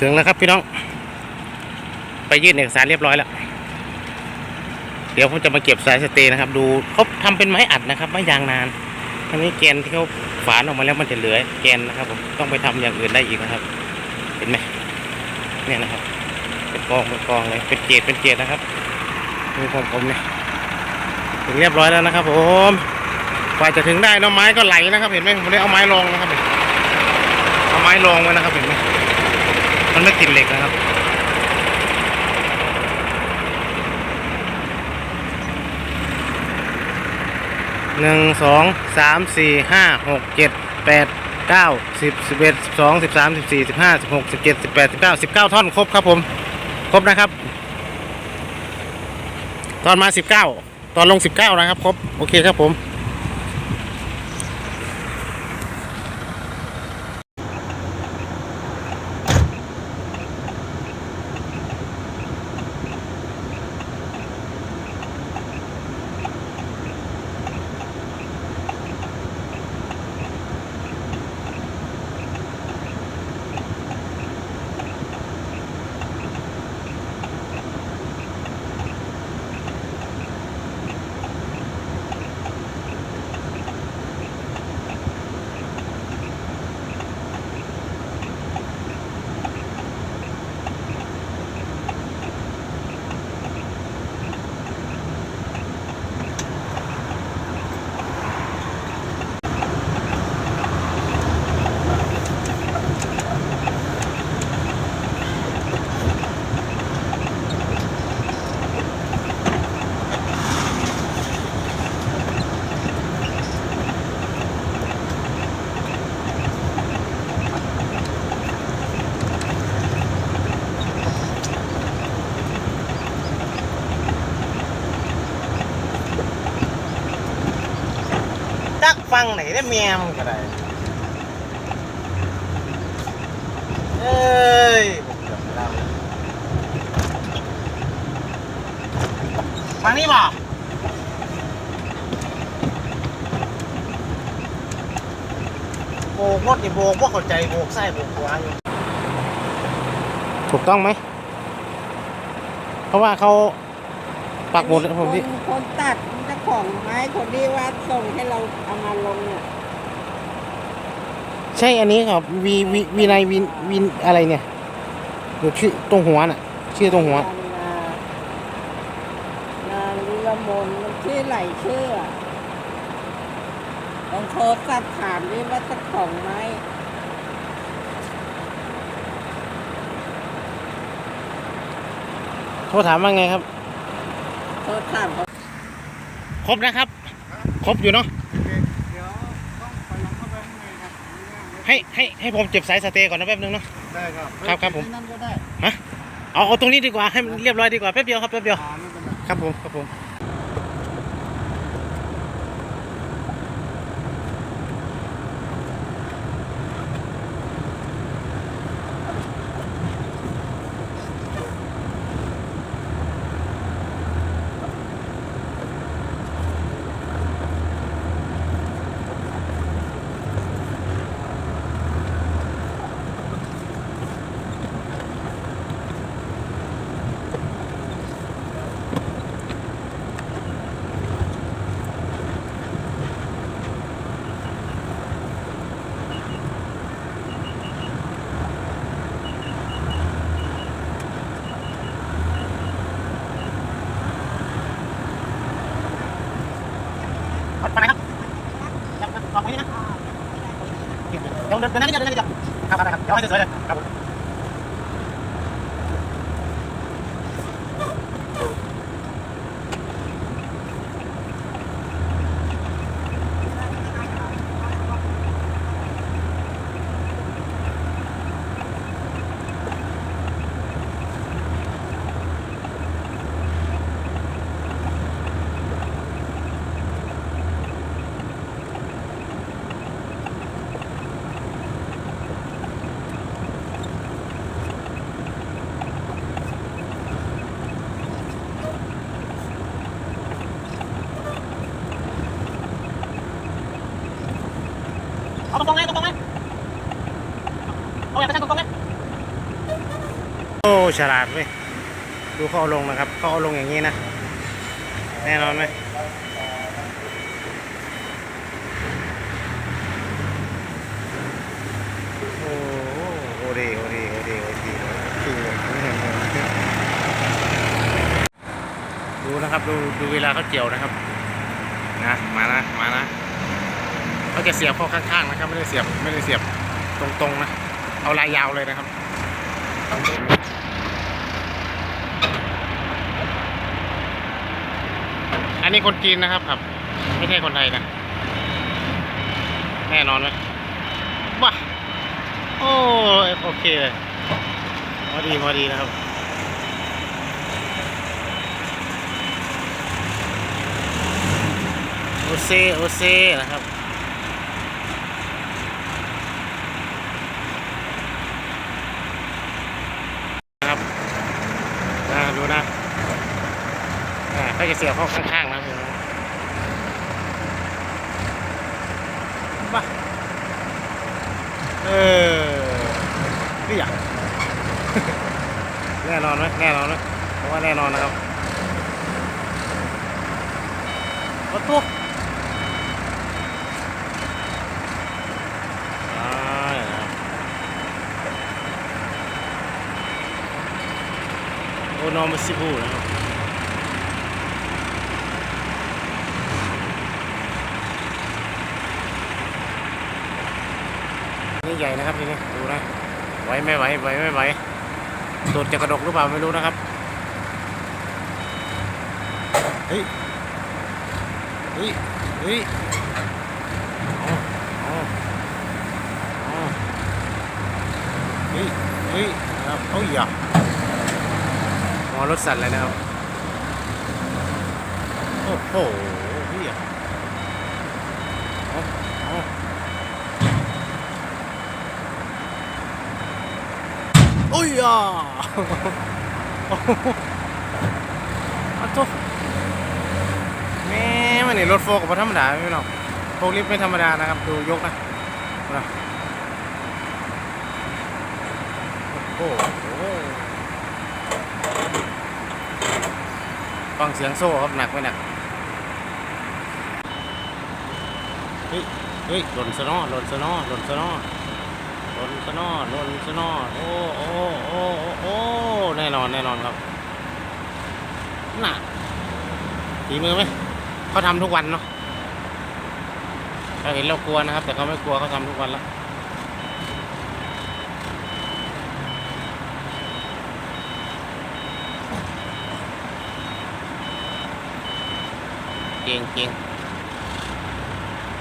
ถึงแล้วครับพี่น้อง ไปยื่นเอกสารเรียบร้อยแล้ว เดี๋ยวผมจะมาเก็บสายสเตย์นะครับ ดูเขาทำเป็นไม้อัดนะครับ ไม้ยางนานอันนี้แกนที่เขาฝานออกมาแล้วมันจะเหลือแกนนะครับผมต้องไปทำอย่างอื่นได้อีกนะครับ เห็นไหมเนี่ยนะครับเป็นกองเป็นกองเลยเป็นเกรดเป็นเกรดนะครับมีของผมเนี่ยถึงเรียบร้อยแล้วนะครับ ผมกว่าจะถึงได้เนาะไม้ก็ไหลนะครับ เห็นไหมผมได้เอาไม้รองนะครับเนี่ยเอาไม้รองไว้นะครับเห็นไหม มันไม่ติดเหล็กนะครับหนึ่งสองสามสี่ห้าหกเจ็ดแปดเก้าสิบสิบเอ็ดสิบสองสิบสามสิบสี่สิบห้าสิบหกสิบเจ็ดสิบแปดสิบเก้าสิบเก้าท่อนครบครับผม ครบนะครับ ตอนมาสิบเก้าตอนลงสิบเก้านะครับ ครบ โอเคครับผม ฟังไหนได้เมียมก็ได้เอ้ยผมเกือบไม่ได้เลยฟังนี่บ่โบกรถนี่โบกว่าเข้าใจโบกไส้โบกขวาอยู่ถูกต้องไหม เพราะว่าเขา ปักหมุดให้ผมที่คนคนตัดเจ้าของไม้คนที่ว่าส่งให้เราเอามาลงเนี่ยใช่อันนี้ครับวีวีวีในวินวินอะไรเนี่ยดูชื่อตรงหัวน่ะ ชื่อตรงหัว นานาลิละมนมันชื่อไหลชื่ออะลองโทรสับถามดิว่าเจ้าของไม้โทรถามว่าไงครับ โทรถามเขาครบนะครับ ครบอยู่เนาะเดี๋ยวต้องไปลองเข้าไปข้างในครับให้ให้ให้ผมเจ็บสายสเตย์ก่อนนะแป๊บนึงเนาะได้ครับครับครับผมที่นั่นก็ได้เอาเอาตรงนี้ดีกว่าให้มันเรียบร้อยดีกว่าแป๊บเดียวครับแป๊บเดียว อ่าไม่เป็นไร ครับผมครับผมไปไหนครับยังยังต่อไปนี่นะ เดี๋ยวเดินเดินหน้านิดเดียวเดินหน้านิดเดียวครับได้ครับเดี๋ยวให้สวยๆเลยครับผม ตรงๆไงตรงๆไงเอาอยางกระชันตรงๆไงฉลาดเว้ยดูเขาเอาลงนะครับเขาเอาลงอย่างนี้นะ แน่นอนไหมโอ้โหโอดีโอดีโอดีโอดีคือดูนะครับดูดูเวลาเขาเกี่ยวนะครับ นะ มานะ มานะ เขาจะเสียบเข้าข้างๆนะครับ ไม่ได้เสียบไม่ได้เสียบตรงๆนะ เอาลายยาวเลยนะครับอันนี้คนจีนนะครับครับ ไม่ใช่คนไทยนะ แน่นอนไหมว้าโอ้โอเคเลยพอดีพอดีนะครับโอเซโอเซนะครับ ดูนะอ่าก็จะเสียบเข้าข้างๆนะพี่น้องบ้าเออนี่อยากแน่นอนไหมแน่นอนไหมเพราะว่าแน่นอนนะครับรถตู้อ่านะครับโอ้ นอมาซิบูนะครับนี่ใหญ่นะครับทีนี้ดูนะไหวไม่ไหวไหวไม่ไหวตูดจะกระดกหรือเปล่าไม่รู้นะครับเฮ้ยเฮ้ยเฮ้ยเอาเอาเอาเฮ้ยเฮ้ยครับเอ้ยอย่า อรถสั่นเลยนะครับ โอ้โหเฮ้ยเอาเอาโอ้ยอะอะทุแม่มันนี่รถโฟกับธรรมดาไม่หรอกโฟกลิฟต์ไม่ธรรมดานะครับ ดูยกนะดูนะโอ้โห ฟังเสียงโซ่ครับหนักไหมหนักเฮ้ยเฮ้ยหล่นซะเนอหล่นซะเนอหล่นซะเนอลนสนอหล่นสนอโอ้โอ้โอ้โอ้โอ้แน่นอนแน่นอนครับหน่ะฝีมือไหมเขาทำทุกวันเนาะเราเห็นเรากลัวนะครับ แต่เขาไม่กลัวเขาทำทุกวันแล้ว ก่งเก่ง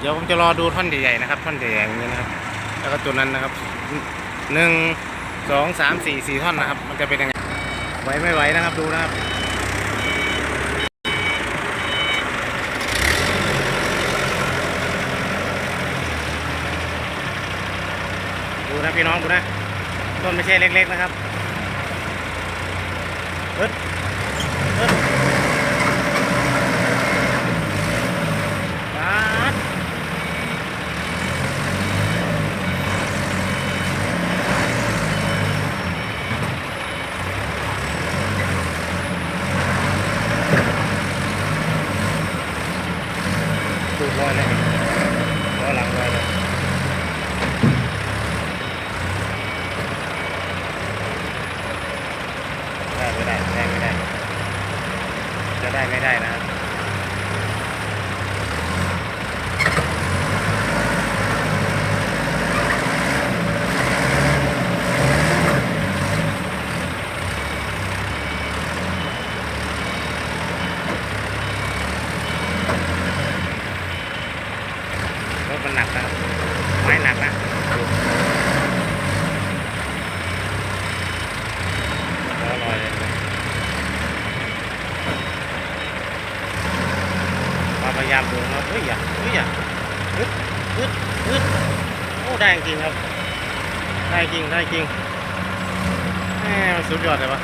เดี๋ยวผมจะรอดูท่อนใหญ่ๆนะครับ ท่อนใหญ่ๆอย่างนี้นะครับ แล้วก็จุดนั้นนะครับหนึ่งสองสามสี่สี่ท่อนนะครับ มันจะเป็นยังไงไหวไม่ไหวนะครับดูนะครับดูนะพี่น้องดูนะต้นไม่ใช่เล็ก ๆ นะครับเอิดเอิดปาด ตูดลอยเลยล้อหลังลอยเลยได้ไม่ได้ได้ไม่ได้ จะได้ไม่ได้นะครับรถมันหนักนะครับไม้หนักนะดูล้อลอยเลยความพยายามดูนะครับเฮ้ยอย่าเฮ้ยอย่าฮึดฮึดฮึดโอ้ ได้จริงครับ ได้จริงได้จริงแหมสุดยอดเลยวะ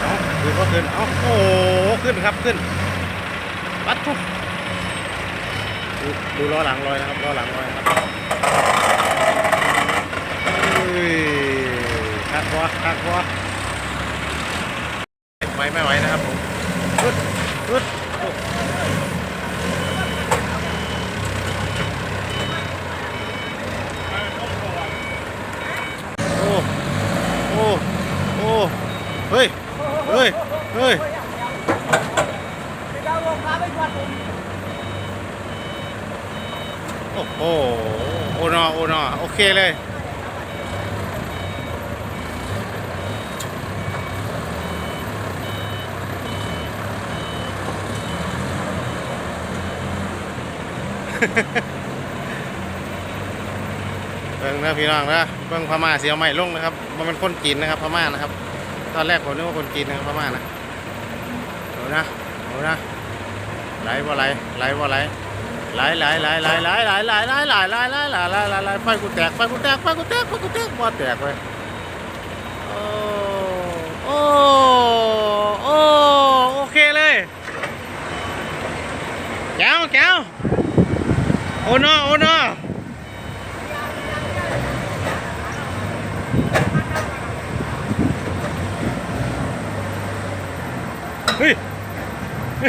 เอาดูก็ขึ้นเอาโอ้โหขึ้นครับขึ้นปัดทุกดูล้อหลังลอยนะครับล้อหลังลอยครับเฮ้ยคัดบอหักบัวไหวไม่ไหวนะครับผมอึดอึดโอ้โอ้โอ้โอ้เฮ้ย เฮ้ย เฮ้ยโอ้โหโอนอโอนอโอเคเลยเบิ่งนะพี่น้องนะเบิ่งพม่าเสียวใหม่ลงนะครับ มันเป็นคนจีนนะครับพม่านะครับ ตอนแรกผมนึกว่าคนจีนนะครับพม่านะดูนะดูนะไหลบ่าไหลไหลบ่ไหลไหลไหลไหลไหลไหลไหลไหลไหลไหลไหลไหลไหลไหลไหลไหลไฟกูแตกไฟกูแตกไฟกูแตกไฟกูแตกบ่แตกเลยโอ้โอ้โอ้โอเคเลยแก้วแก้วโอ้โนโอ้โน เฮ้ย เอ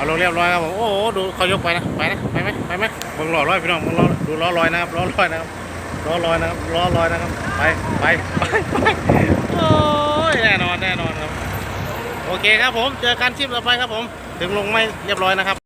าลงเรียบร้อยครับผมโอ้โหดูเขายกไปนะไปนะไปไหมไปไหมเบิ่งล้อลอยพี่น้องเบิ่งล้อดูล้อลอยนะครับล้อลอยนะครับล้อลอยนะครับล้อลอยนะครับไปไปไปไปโอ้ยแน่นอนแน่นอนครับ โอเคครับผม เจอกันคลิปต่อไปครับผม ถึงลงไม่เรียบร้อยนะครับ